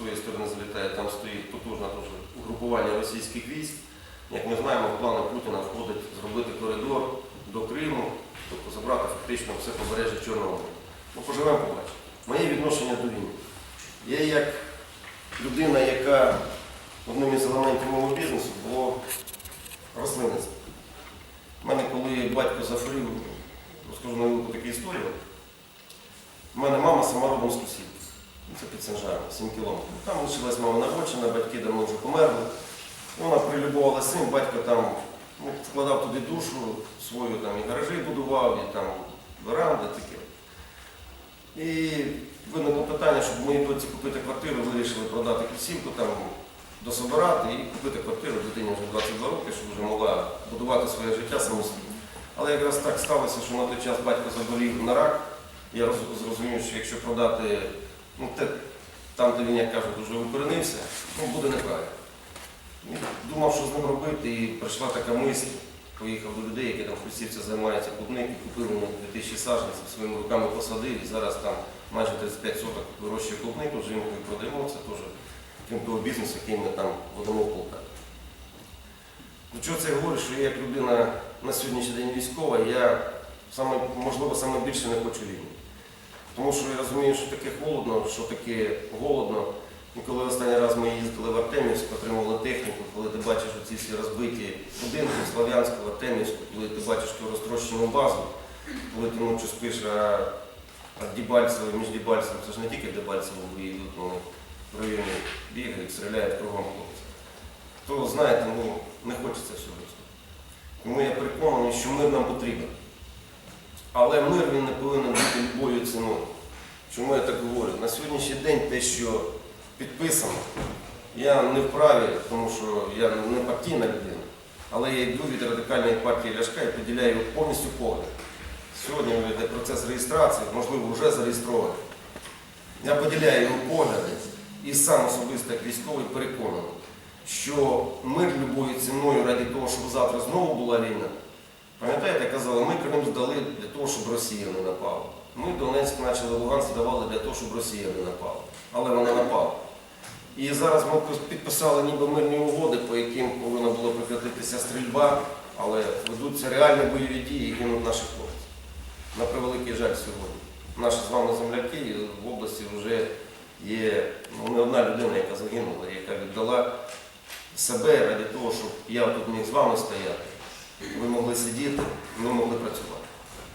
тої сторони залітає, там стоїть потужне угрупування російських військ. Як ми знаємо, в плани Путіна входить зробити коридор до Криму, тобто забрати фактично все побережжя Чорного моря. Ну, поживемо, побачимо. Моє відношення до війни. Я як людина, яка одним із елементів мого бізнесу було рослинництво. У мене, коли батько захворів, розкажу невелику таку історію. У мене мама сама родом з Косівки. Це під Сенжаром, 7 кілометрів. Там лишилась мама народжена, батьки давно вже померли. Вона прилюбувала син, батько там ну, вкладав туди душу свою, там і гаражі будував, і там веранди таке. І виникло питання, щоб моїй дочці купити квартиру, вирішили продати Косівку, там дособирати і купити квартиру дитині вже 22 роки, щоб вже могла будувати своє життя самостійно. Але якраз так сталося, що на той час батько заболів на рак. Я зрозумів, що якщо продати ну, те, там, де він, як кажуть, вже укоренився, ну, буде неправильно. І думав, що з ним робити, і прийшла така мисль. Поїхав до людей, які там в Хустівці займаються клубники, купив у них 2000 саджанців, своїми руками посадив, і зараз там майже 35 соток вирощує клубнику, живемо і продаємо. Це теж крім того бізнесу, який ми там ведемо в Полтаві. До чого це я говорю, що я як людина на сьогоднішній день військова, я саме, можливо саме більше не хочу війни. Тому що я розумію, що таке холодно, що таке голодно. І коли останній раз ми їздили в Артемівськ, отримували техніку, коли ти бачиш оці всі розбиті будинки в Артемівську, коли ти бачиш ту розтрощену базу, коли ти ночі спиш, а Дебальцево, між Дебальцевим, це ж не тільки Дебальцево воюють, вони в районі бігають, стріляють кругом хлопці. То знаєте, ну не хочеться всього цього. Тому я переконаний, що мир нам потрібен. Але мир він не повинен бути любою ціною. Чому я так говорю? На сьогоднішній день те, що підписано, я не вправі, тому що я не партійна людина, але я йду від радикальної партії Ляшка і поділяю його повністю погляд. Сьогодні йде процес реєстрації, можливо, вже зареєстрований. Я поділяю його погляди і сам особисто як військовий переконаний, що мир любою ціною ради того, щоб завтра знову була війна. Пам'ятаєте, казали, ми Крим здали для того, щоб Росія не напала. Ми Донецьк почали Луганськ здавали для того, щоб Росія не напала. Але вона напала. І зараз ми підписали ніби мирні угоди, по яким повинна була прекратитися стрільба, але ведуться реальні бойові дії і гинуть наші хлопці. На превеликий жаль сьогодні. Наші з вами земляки в області вже є ну, не одна людина, яка загинула, яка віддала себе ради того, щоб я тут міг з вами стояти. Ви могли сидіти, ми могли працювати.